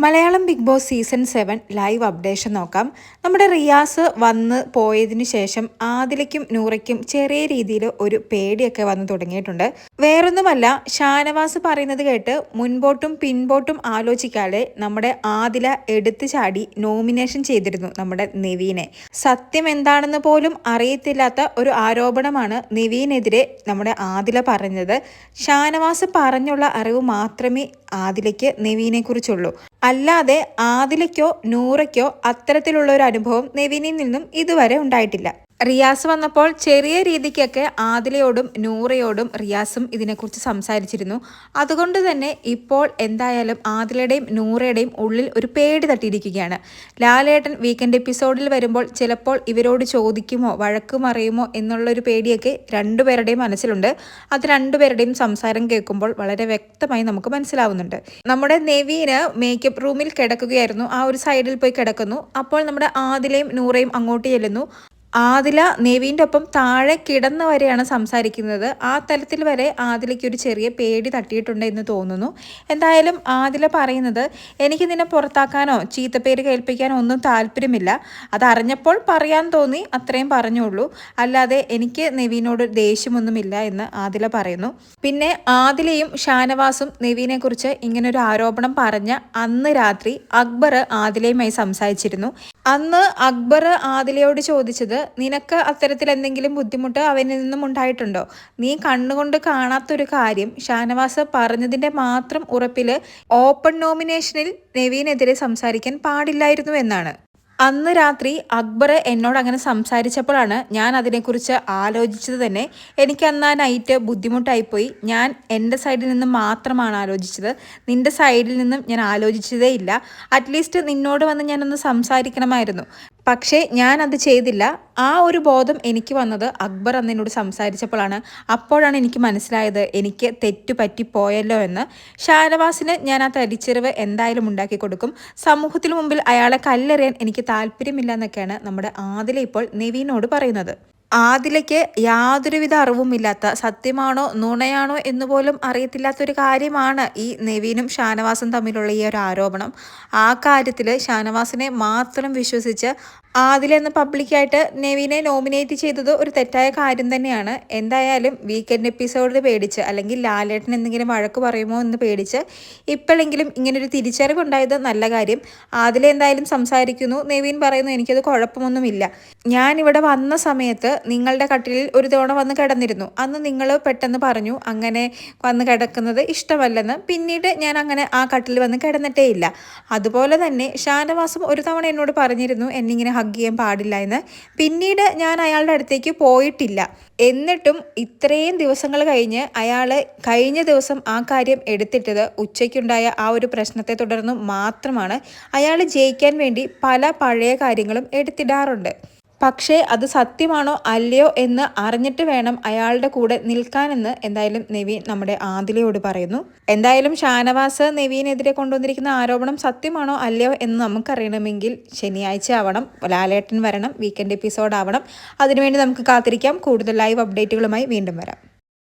Malayalam Bigg Boss season seven live updation നോക്കാം. നമ്മുടെ റിയാസ് വന്ന് പോയതിന് ശേഷം ആദിലയ്ക്കും നൂറയ്ക്കും ചെറിയ രീതിയിൽ ഒരു പേടിയൊക്കെ വന്ന് തുടങ്ങിയിട്ടുണ്ട്. വേറൊന്നുമല്ല ഷാനവാസ് പറയുന്നത് കേട്ട് മുൻപോട്ടും പിൻപോട്ടും ആലോചിക്കാതെ നമ്മുടെ ആദില എടുത്തു ചാടി നോമിനേഷൻ ചെയ്തിരുന്നു നമ്മുടെ നിവീനെ. സത്യം എന്താണെന്ന് പോലും അറിയത്തില്ലാത്ത ഒരു ആരോപണമാണ് നിവീനെതിരെ നമ്മുടെ ആദില പറഞ്ഞത്. ഷാനവാസ് പറഞ്ഞുള്ള അറിവ് മാത്രമേ ആദിലയ്ക്ക് നെവീനെ കുറിച്ചുള്ളൂ അല്ലാതെ ആദിലയ്ക്കോ നൂറയ്ക്കോ അത്തരത്തിലുള്ള ഒരു അനുഭവം നെവീനിൽ നിന്നും ഇതുവരെ ഉണ്ടായിട്ടില്ല. റിയാസ് വന്നപ്പോൾ ചെറിയ രീതിക്കൊക്കെ ആദിലയോടും നൂറയോടും റിയാസും ഇതിനെക്കുറിച്ച് സംസാരിച്ചിരുന്നു. അതുകൊണ്ട് തന്നെ ഇപ്പോൾ എന്തായാലും ആദിലയുടെയും നൂറയുടെയും ഉള്ളിൽ ഒരു പേടി തട്ടിയിരിക്കുകയാണ്. ലാലേട്ടൻ വീക്കെൻഡ് എപ്പിസോഡിൽ വരുമ്പോൾ ചിലപ്പോൾ ഇവരോട് ചോദിക്കുമോ വഴക്ക് മറിയുമോ എന്നുള്ളൊരു പേടിയൊക്കെ രണ്ടുപേരുടെയും മനസ്സിലുണ്ട്. അത് രണ്ടുപേരുടെയും സംസാരം കേൾക്കുമ്പോൾ വളരെ വ്യക്തമായി നമുക്ക് മനസ്സിലാവുന്നുണ്ട്. നമ്മുടെ നെവീന് മേക്കപ്പ് റൂമിൽ കിടക്കുകയായിരുന്നു. ആ ഒരു സൈഡിൽ പോയി കിടക്കുന്നു. അപ്പോൾ നമ്മുടെ ആദിലയും നൂറയും അങ്ങോട്ട് ചെല്ലുന്നു. ആദില നെവീന്റെ ഒപ്പം താഴെ കിടന്ന വരെയാണ് സംസാരിക്കുന്നത്. ആ തലത്തിൽ വരെ ആദിലയ്ക്ക് ഒരു ചെറിയ പേടി തട്ടിയിട്ടുണ്ട് എന്ന് തോന്നുന്നു. എന്തായാലും ആദില പറയുന്നത് എനിക്ക് നിന്നെ പുറത്താക്കാനോ ചീത്തപ്പേര് കേൾപ്പിക്കാനോ ഒന്നും താല്പര്യമില്ല. അതറിഞ്ഞപ്പോൾ പറയാൻ തോന്നി അത്രയും പറഞ്ഞുള്ളൂ. അല്ലാതെ എനിക്ക് നെവീനോട് ദേഷ്യമൊന്നുമില്ല എന്ന് ആദില പറയുന്നു. പിന്നെ ആദിലയും ഷാനവാസും നെവീനെക്കുറിച്ച് ഇങ്ങനൊരു ആരോപണം പറഞ്ഞ അന്ന് രാത്രി അക്ബർ ആദിലയുമായി സംസാരിച്ചിരുന്നു. അന്ന് അക്ബർ ആദിലയോട് ചോദിച്ചത് നിനക്ക് അത്തരത്തിൽ എന്തെങ്കിലും ബുദ്ധിമുട്ട് അവനിൽ നിന്നും ഉണ്ടായിട്ടുണ്ടോ? നീ കണ്ണുകൊണ്ട് കാണാത്തൊരു കാര്യം ഷാനവാസ് പറഞ്ഞതിന്റെ മാത്രം ഉറപ്പിൽ ഓപ്പൺ നോമിനേഷനിൽ നവീനെതിരെ സംസാരിക്കാൻ പാടില്ലായിരുന്നു എന്നാണ്. അന്ന് രാത്രി അക്ബർ എന്നോട് അങ്ങനെ സംസാരിച്ചപ്പോഴാണ് ഞാൻ അതിനെക്കുറിച്ച് ആലോചിച്ചത് തന്നെ. എനിക്ക് അന്ന് ആ നൈറ്റ് ബുദ്ധിമുട്ടായിപ്പോയി. ഞാൻ എന്റെ സൈഡിൽ നിന്ന് മാത്രമാണ് ആലോചിച്ചത്. നിന്റെ സൈഡിൽ നിന്നും ഞാൻ ആലോചിച്ചതേ ഇല്ല. അറ്റ്ലീസ്റ്റ് നിന്നോട് വന്ന് ഞാനൊന്ന് സംസാരിക്കണമായിരുന്നു. പക്ഷേ ഞാൻ അത് ചെയ്തില്ല. ആ ഒരു ബോധം എനിക്ക് വന്നത് അക്ബർ അന്ന് എന്നോട് സംസാരിച്ചപ്പോഴാണ്. അപ്പോഴാണ് എനിക്ക് മനസ്സിലായത് എനിക്ക് തെറ്റു പറ്റിപ്പോയല്ലോ എന്ന്. ഷാനവാസിന് ഞാൻ ആ തരിച്ചെറിവ് എന്തായാലും ഉണ്ടാക്കി കൊടുക്കും. സമൂഹത്തിന് മുമ്പിൽ അയാളെ കല്ലെറിയാൻ എനിക്ക് താല്പര്യമില്ല എന്നൊക്കെയാണ് നമ്മുടെ ആദില ഇപ്പോൾ നെവീനോട് പറയുന്നത്. ആദിലയ്ക്ക് യാതൊരുവിധ അറിവുമില്ലാത്ത സത്യമാണോ നുണയാണോ എന്ന് പോലും അറിയത്തില്ലാത്തൊരു കാര്യമാണ് ഈ നെവീനും ഷാനവാസും തമ്മിലുള്ള ഈ ഒരു ആരോപണം. ആ കാര്യത്തിൽ ഷാനവാസിനെ മാത്രം വിശ്വസിച്ച് ആദിലെന്ന് പബ്ലിക്കായിട്ട് നെവിനെ നോമിനേറ്റ് ചെയ്തത് ഒരു തെറ്റായ കാര്യം തന്നെയാണ്. എന്തായാലും വീക്കെൻഡ് എപ്പിസോഡിൽ പേടിച്ച് അല്ലെങ്കിൽ ലാലേട്ടൻ എന്തെങ്കിലും വഴക്ക് പറയുമോ എന്ന് പേടിച്ച് ഇപ്പോഴെങ്കിലും ഇങ്ങനൊരു തിരിച്ചറിവുണ്ടായത് നല്ല കാര്യം. ആദിലെ എന്തായാലും സംസാരിക്കുന്നു. നെവീൻ പറയുന്നു എനിക്കത് കുഴപ്പമൊന്നുമില്ല. ഞാനിവിടെ വന്ന സമയത്ത് നിങ്ങളുടെ കട്ടിലിൽ ഒരു തവണ വന്ന് കിടന്നിരുന്നു. അന്ന് നിങ്ങൾ പെട്ടെന്ന് പറഞ്ഞു അങ്ങനെ വന്ന് കിടക്കുന്നത് ഇഷ്ടമല്ലെന്ന്. പിന്നീട് ഞാൻ അങ്ങനെ ആ കട്ടിൽ വന്ന് കിടന്നിട്ടേ ഇല്ല അതുപോലെ തന്നെ ഷാനവാസം ഒരു തവണ എന്നോട് പറഞ്ഞിരുന്നു എന്നിങ്ങനെ ഹഗ് ചെയ്യാൻ പാടില്ല എന്ന്. പിന്നീട് ഞാൻ അയാളുടെ അടുത്തേക്ക് പോയിട്ടില്ല. എന്നിട്ടും ഇത്രയും ദിവസങ്ങൾ കഴിഞ്ഞ് അയാൾ കഴിഞ്ഞ ദിവസം ആ കാര്യം എടുത്തിട്ടത് ഉച്ചയ്ക്കുണ്ടായ ആ ഒരു പ്രശ്നത്തെ തുടർന്ന് മാത്രമാണ് അയാൾ ജയിക്കാൻ വേണ്ടി പല പഴയ കാര്യങ്ങളും എടുത്തിടാറുണ്ട്. പക്ഷേ അത് സത്യമാണോ അല്ലയോ എന്ന് അറിഞ്ഞിട്ട് വേണം അയാളുടെ കൂടെ നിൽക്കാനെന്ന് എന്തായാലും നെവീൻ നമ്മുടെ ആദിലയോട് പറയുന്നു. എന്തായാലും ഷാനവാസ് നെവീനെതിരെ കൊണ്ടുവന്നിരിക്കുന്ന ആരോപണം സത്യമാണോ അല്ലയോ എന്ന് നമുക്കറിയണമെങ്കിൽ ശനിയാഴ്ച ആവണം ലാലേട്ടൻ വരണം വീക്കെൻഡ് എപ്പിസോഡ് ആവണം. അതിനുവേണ്ടി നമുക്ക് കാത്തിരിക്കാം. കൂടുതൽ ലൈവ് അപ്ഡേറ്റുകളുമായി വീണ്ടും വരാം.